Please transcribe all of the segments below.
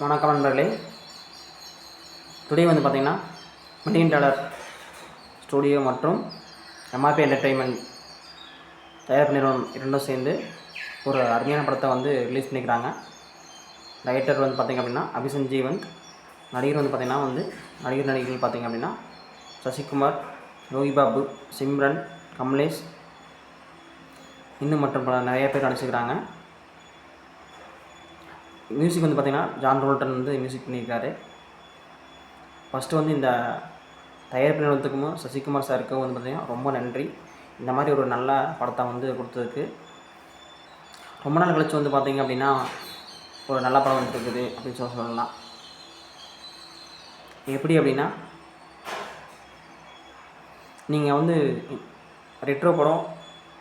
வணக்கம் நண்பர்களே. டுடே வந்து பார்த்திங்கன்னா மில்லியன் டாலர் ஸ்டூடியோ மற்றும் எம்ஆர்பி என்டர்டெயின்மெண்ட் தயாரிப்பு நிறுவனம் இரண்டும் சேர்ந்து ஒரு அருமையான படத்தை வந்து ரிலீஸ் பண்ணிக்கிறாங்க. டைரக்டர் வந்து பார்த்திங்க அப்படின்னா அபிசஞ்சீவன் நடிகர் வந்து பார்த்திங்கன்னா வந்து நடிகர் நடிகைகள் பார்த்திங்க அப்படின்னா சசிகுமார் யோகி பாபு சிம்ரன் கமலேஷ் இன்னும் மற்றும் பல நிறைய பேர் நடிச்சுக்கிறாங்க மியூசிக் வந்து பார்த்திங்கன்னா ஜான் ரோல்டன் வந்து மியூசிக் பண்ணியிருக்காரு. ஃபஸ்ட்டு வந்து இந்த தயாரிப்பு நிறுவனத்துக்கும் சசிகுமார் சாருக்கும் வந்து பார்த்திங்கன்னா ரொம்ப நன்றி. இந்த மாதிரி ஒரு நல்ல படத்தை வந்து கொடுத்ததுக்கு. ரொம்ப நாள் கழிச்சு வந்து பார்த்திங்க அப்படின்னா ஒரு நல்ல படம் வந்துருக்குது அப்படின்னு சொல்ல சொல்லலாம். எப்படி அப்படின்னா நீங்கள் வந்து ரெட்ரோ படம்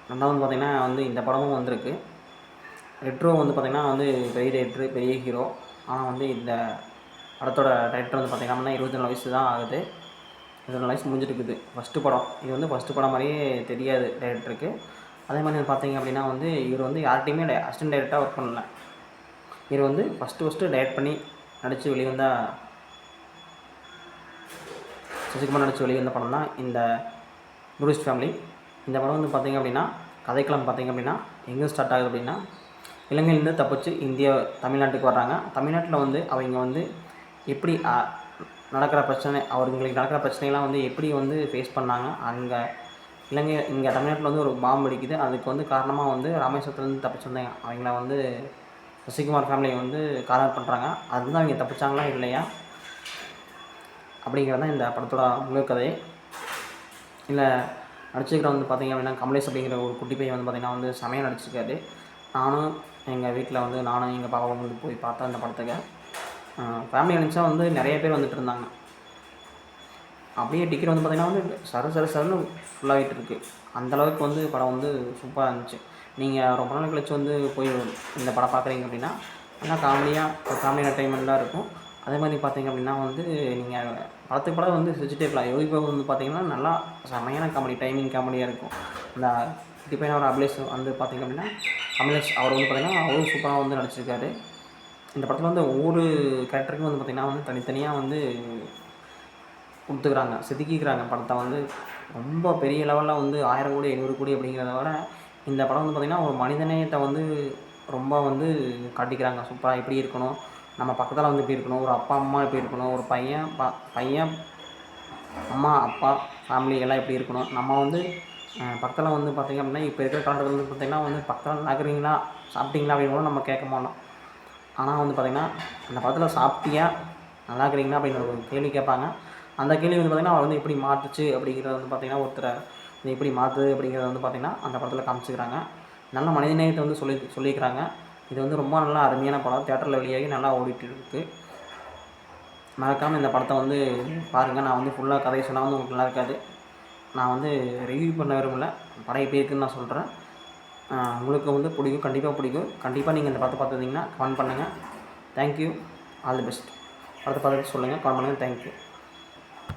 ரெண்டாவது வந்து பார்த்திங்கன்னா வந்து இந்த படமும் வந்திருக்கு. ரெட்ரோ வந்து பார்த்திங்கன்னா வந்து பெரிய டைரக்டரு பெரிய ஹீரோ ஆனால் வந்து இந்த படத்தோட டைரக்டர் வந்து பார்த்திங்கன்னா இருபத்தி நாலு வயசு தான் ஆகுது. இருபத்தி நாலு வயசு முடிஞ்சிருக்குது ஃபஸ்ட்டு படம். இது வந்து ஃபஸ்ட்டு படம் மாதிரியே தெரியாது டைரக்டருக்கு அதே மாதிரி வந்து பார்த்திங்க அப்படின்னா வந்து இவர் வந்து யார்கிட்டையுமே அசிஸ்டன்ட் டைரக்டாக ஒர்க் பண்ணல. இவர் வந்து ஃபஸ்ட்டு ஃபஸ்ட்டு டைரக்ட் பண்ணி நடித்து வெளிவந்த சசிகுமார் நடித்து வெளிவந்த படம் தான் இந்த டூரிஸ்ட் ஃபேமிலி இந்த படம் வந்து பார்த்திங்க அப்படின்னா கதைக்களம் பார்த்திங்க அப்படின்னா எங்கே ஸ்டார்ட் ஆகுது அப்படின்னா இலங்கையிலேருந்து தப்பிச்சு இந்தியா தமிழ்நாட்டுக்கு வர்றாங்க. தமிழ்நாட்டில் வந்து அவங்க வந்து எப்படி நடக்கிற பிரச்சனை அவங்களுக்கு நடக்கிற பிரச்சனைலாம் வந்து எப்படி வந்து ஃபேஸ் பண்ணாங்க அங்கே இலங்கை இங்கே தமிழ்நாட்டில் வந்து ஒரு பாம்பு அடிக்குது. அதுக்கு வந்து காரணமாக வந்து ராமேஸ்வரத்துலேருந்து தப்பிச்சு வந்தாங்க. அவங்கள வந்து சசிகுமார் ஃபேமிலியை வந்து காரணம் பண்ணுறாங்க அதுதான் அவங்க தப்பிச்சாங்களா இல்லையா? அப்படிங்கிறது தான் இந்த படத்தோட முழு கதை. இல்லை நடிச்சிருக்கிற வந்து பார்த்திங்க அப்படின்னா கமலேஷ் அப்படிங்கிற ஒரு குட்டி பையன் வந்து பார்த்திங்கன்னா வந்து செமையாக நடிச்சிருக்காரு. நானும் எங்கள் வீட்டில் வந்து நானும் எங்கள் பாப்பாவும் வந்து போய் பார்த்தேன் அந்த படத்துக்கு. ஃபேமிலி நினச்சா வந்து நிறைய பேர் வந்துட்டு இருந்தாங்க. அப்படியே டிக்கெட் வந்து பார்த்திங்கன்னா வந்து சர சர சரன்னு ஃபுல்லாகிட்டு இருக்கு. அந்தளவுக்கு வந்து படம் வந்து சூப்பராக இருந்துச்சு. நீங்கள் ரொம்ப நாள் கழிச்சு வந்து போய் இந்த படம் பார்க்குறீங்க அப்படின்னா நல்லா காமெடியாக ஒரு காமெடி என்டர்டைன்மெண்ட்டாக இருக்கும். அதே மாதிரி பார்த்தீங்க அப்படின்னா வந்து நீங்கள் படத்துக்கு படம் வந்து சிரிச்சுட்டே இருக்கலாம். யோகி பாபு வந்து பார்த்தீங்கன்னா நல்லா செமையான காமெடி டைமிங் காமெடியாக இருக்கும். அந்த குட்டி ஒரு அபிலேஷ் வந்து பார்த்திங்க அப்படின்னா அபிலேஷ் அவர் வந்து பார்த்திங்கன்னா அவரும் சூப்பராக வந்து நடிச்சிருக்காரு. இந்த படத்தில் வந்து ஒவ்வொரு கேரக்டருக்கும் வந்து பார்த்திங்கன்னா வந்து தனித்தனியாக வந்து கொடுத்துக்கிறாங்க செதுக்கிக்கிறாங்க. படத்தை வந்து ரொம்ப பெரிய லெவலில் வந்து ஆயிரம் கோடி ஐநூறு கோடி அப்படிங்கிறத விட இந்த படம் வந்து பார்த்திங்கன்னா ஒரு மனிதநேயத்தை வந்து ரொம்ப வந்து காட்டிக்கிறாங்க. சூப்பராக எப்படி இருக்கணும் நம்ம பக்கத்தில் வந்து எப்படி இருக்கணும் ஒரு அப்பா அம்மா எப்படி இருக்கணும் ஒரு பையன் ப பையன் அம்மா அப்பா ஃபேமிலி எல்லாம் எப்படி இருக்கணும் நம்ம வந்து பக்கத்தில் வந்து பார்த்திங்க அப்படின்னா இப்போ இருக்கிற காலத்தில் வந்து பார்த்திங்கன்னா வந்து பக்கத்தில் நல்லா சாப்பிட்டீங்களா அப்படின்னு கூட நம்ம கேட்க மாட்டோம். ஆனால் வந்து பார்த்திங்கன்னா அந்த படத்தில் சாப்பிட்டியா நல்லா இருக்கிறீங்களா அப்படின்னு ஒரு கேள்வி கேட்பாங்க. அந்த கேள்வி வந்து பார்த்திங்கன்னா அவர் வந்து எப்படி மாற்றுச்சு அப்படிங்கிறது வந்து பார்த்திங்கன்னா ஒருத்தரை இது எப்படி மாற்றுது அப்படிங்கிறத வந்து பார்த்திங்கன்னா அந்த படத்தில் காமிச்சிக்கிறாங்க. நல்ல மனிதநேயத்தை வந்து சொல்லி சொல்லியிருக்கிறாங்க இது வந்து ரொம்ப நல்லா அருமையான படம். தேட்டரில் வெளியாகி நல்லா ஓடிட்டு இருக்குது மறக்காமல் இந்த படத்தை வந்து பாருங்கள் நான் வந்து ஃபுல்லாக கதை சொன்னால் வந்து உங்களுக்கு நல்லா இருக்காது. நான் வந்து ரிவ்யூ பண்ண விரும்பல. படம் எப்படி நான் சொல்கிறேன் உங்களுக்கு வந்து பிடிக்கும் கண்டிப்பாக பிடிக்கும். கண்டிப்பாக நீங்கள் இந்த படத்தை பார்த்துருந்தீங்கன்னா கமெண்ட் பண்ணுங்கள் தேங்க்யூ ஆல் தி பெஸ்ட் படத்தை பார்த்துட்டு சொல்லுங்கள் கமெண்ட் பண்ணுங்கள் தேங்க்யூ